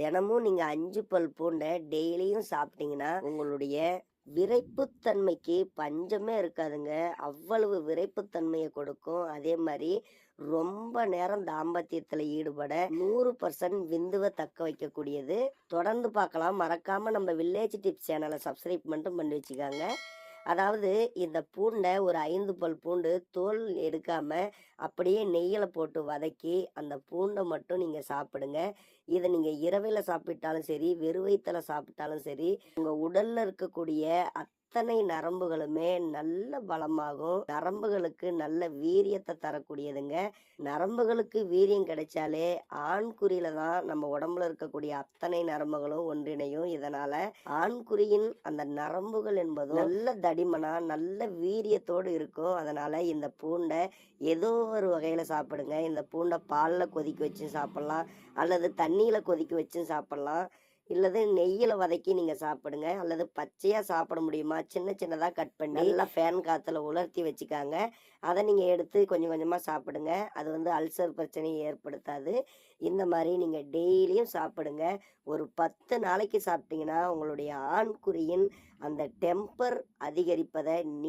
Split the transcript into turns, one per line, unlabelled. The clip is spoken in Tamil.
தினமும் நீங்க அஞ்சு பல் பூண்டை டெய்லியும் சாப்பிட்டீங்கன்னா உங்களுடைய விரைப்புத்தன்மைக்கு பஞ்சமே இருக்காதுங்க. அவ்வளவு விரைப்புத்தன்மையை கொடுக்கும். அதே மாதிரி ரொம்ப நேரம் தாம்பத்தியத்தில் ஈடுபட நூறு பர்சன்ட் விந்துவை தக்க வைக்கக்கூடியது. தொடர்ந்து பார்க்கலாம். மறக்காமல் நம்ம வில்லேஜ் டிப்ஸ் சேனலை சப்ஸ்கிரைப் மட்டும் பண்ணி வச்சுக்காங்க. அதாவது இந்த பூண்டை ஒரு ஐந்து பல் பூண்டு தோல் எடுக்காம அப்படியே நெய்யில் போட்டு வதக்கி அந்த பூண்டை மட்டும் நீங்கள் சாப்பிடுங்க. இதை நீங்கள் இரவில் சாப்பிட்டாலும் சரி வெறும் சாப்பிட்டாலும் சரி உங்கள் உடலில் இருக்கக்கூடிய அத்தனை நரம்புகளுமே நல்ல பலமாகும். நரம்புகளுக்கு நல்ல வீரியத்தை தரக்கூடியதுங்க. நரம்புகளுக்கு வீரியம் கிடைச்சாலே ஆண்குறியில தான் நம்ம உடம்புல இருக்கக்கூடிய அத்தனை நரம்புகளும் ஒன்றிணையும். இதனால ஆண்குறியின் அந்த நரம்புகள் என்பதும் நல்ல தடிமனா நல்ல வீரியத்தோடு இருக்கும். அதனால இந்த பூண்டை ஏதோ ஒரு வகையில சாப்பிடுங்க. இந்த பூண்டை பாலில் கொதிக்க வச்சு சாப்பிடலாம். அல்லது தண்ணியில கொதிக்க வச்சு சாப்பிடலாம். இல்லது நெய்யில் வதக்கி நீங்கள் சாப்பிடுங்க. அல்லது பச்சையாக சாப்பிட முடியுமா? சின்ன சின்னதாக கட் பண்ணி நல்லா ஃபேன் காற்றுல உலர்த்தி வச்சுக்காங்க. அதை நீங்கள் எடுத்து கொஞ்சம் கொஞ்சமாக சாப்பிடுங்க. அது வந்து அல்சர் பிரச்சனையை ஏற்படுத்தாது. இந்த மாதிரி நீங்கள் டெய்லியும் சாப்பிடுங்க. ஒரு பத்து நாளைக்கு சாப்பிட்டீங்கன்னா உங்களுடைய ஆண்குறியின் அந்த டெம்பர் அதிகரிப்பதை நீ